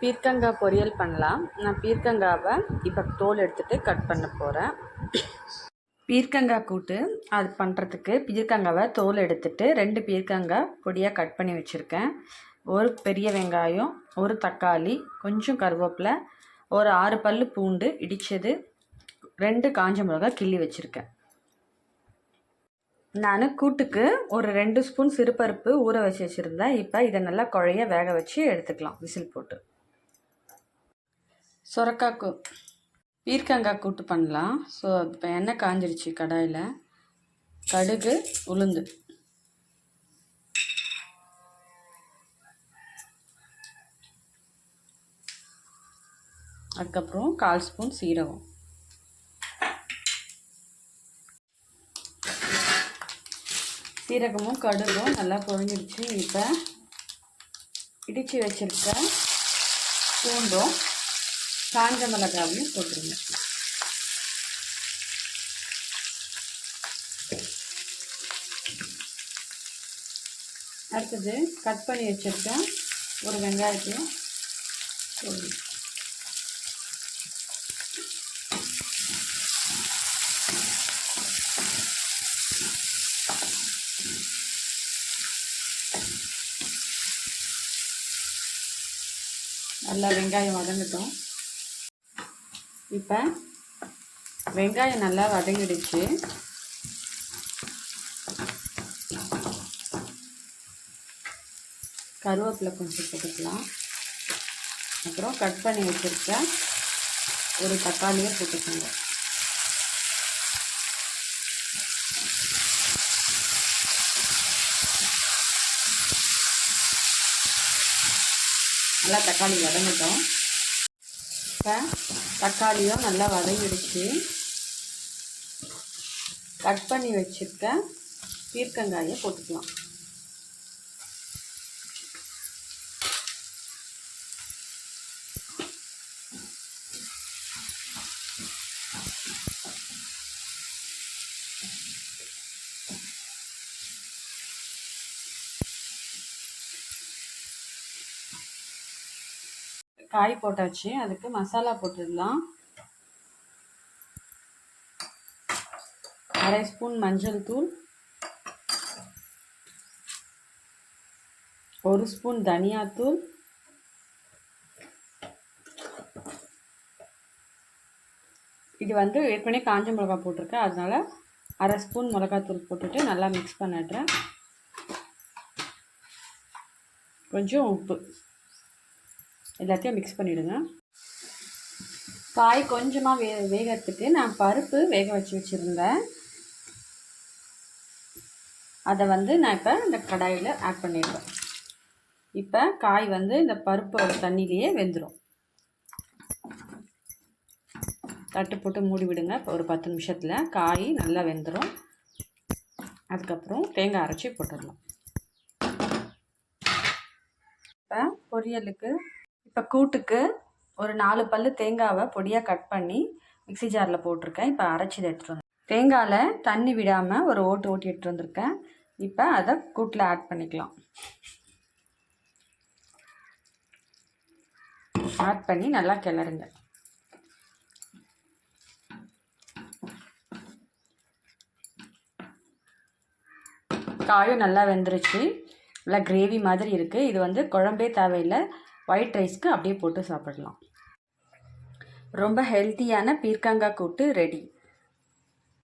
பீர்க்கங்காய் பொரியல் பண்ணலாம். நான் பீர்க்கங்காவை இப்போ தோல் எடுத்துகிட்டு கட் பண்ண போகிறேன் பீர்க்கங்காய் கூட்டு அது பண்ணுறதுக்கு பீர்க்கங்காவை தோல் எடுத்துகிட்டு ரெண்டு பீர்க்கங்காய் பொடியாக கட் பண்ணி வச்சுருக்கேன். ஒரு பெரிய வெங்காயம் ஒரு தக்காளி கொஞ்சம் கருவேப்பிலை ஒரு ஆறு பல் பூண்டு இடித்தது ரெண்டு காஞ்ச மிளகா கிள்ளி வச்சுருக்கேன். நான் கூட்டுக்கு ஒரு ரெண்டு ஸ்பூன் சிறுபருப்பு ஊற வச்சு வச்சுருந்தேன். இப்போ இதை நல்லா குழைய வேக வச்சு எடுத்துக்கலாம். விசில் போட்டு. சுரக்காய் கூ பீர்க்கங்காய் கூட்டு பண்ணலாம். ஸோ இப்போ எண்ணெய் காஞ்சிருச்சு கடாயில். கடுகு உளுந்து. அதுக்கப்புறம் கால் ஸ்பூன் சீரகம். சீரகமும் கடுகும் நல்லா பொரிஞ்சிடுச்சு இப்போ இடித்து வச்சுருக்க பூண்டும் காஞ்ச மிளகாவையும் போட்டுருங்க. அடுத்தது கட் பண்ணி வச்சுருக்கேன் ஒரு வெங்காயத்தையும் போடுங்க. நல்லா வெங்காயம் வதங்கட்டும். இப்போ வெங்காயம் நல்லா வதங்கிடுச்சு. கருவேப்பிலை கொஞ்சம் போட்டுக்கலாம். அப்புறம் கட் பண்ணி வச்சுருக்க ஒரு தக்காளியை போட்டுக்கோங்க. நல்லா தக்காளி வதங்கட்டும். இப்போ தக்காளியும் நல்லா வதங்கிடுச்சு. கட் பண்ணி வச்சுருக்க பீர்க்கங்காயை போட்டுக்கலாம். காய் போட்டாச்சு அதுக்கு மசாலா போட்டுடலாம். அரை ஸ்பூன் மஞ்சள் தூள். ஒரு ஸ்பூன் தனியாத்தூள் இது வந்து ஏற்கனவே காஞ்ச மிளகா போட்டிருக்கேன். அதனால் அரை ஸ்பூன் மிளகாத்தூள் போட்டுட்டு நல்லா மிக்ஸ் பண்ணிடுறேன். கொஞ்சம் உப்பு. எல்லாத்தையும் மிக்ஸ் பண்ணிவிடுங்க காய் கொஞ்சமாக வே வேகிறதுக்கு நான் பருப்பு வேக வச்சு வச்சுருந்தேன். அதை வந்து நான் இப்போ இந்த கடாயில் ஆட் பண்ணிடுவேன் இப்போ காய் வந்து இந்த பருப்பு தண்ணியிலேயே வெந்துடும் தட்டு போட்டு மூடி விடுங்க. இப்போ ஒரு பத்து நிமிஷத்தில் காய் நல்லா வெந்துடும் அதுக்கப்புறம் தேங்காய் அரைச்சி போட்டுடலாம். இப்போ பொரியலுக்கு இப்போ கூட்டுக்கு ஒரு நாலு பல் தேங்காவை பொடியாக கட் பண்ணி மிக்சி ஜாரில் போட்டிருக்கேன். இப்போ அரைச்சி எடுத்துகிட்டு வந்தேன் தேங்காயில் தண்ணி விடாமல் ஒரு ஓட்டு ஓட்டி எடுத்துகிட்டு வந்திருக்கேன். இப்போ அதை கூட்டில் ஆட் பண்ணிக்கலாம். ஆட் பண்ணி நல்லா கிளறுங்க. காயும் நல்லா வெந்துருச்சு. நல்லா கிரேவி மாதிரி இருக்குது இது வந்து குழம்பே தேவையில்லை. ஒயிட் ரைஸ்க்கு அப்படியே போட்டு சாப்பிடலாம். ரொம்ப ஹெல்த்தியான பீர்க்கங்காய் கூட்டு ரெடி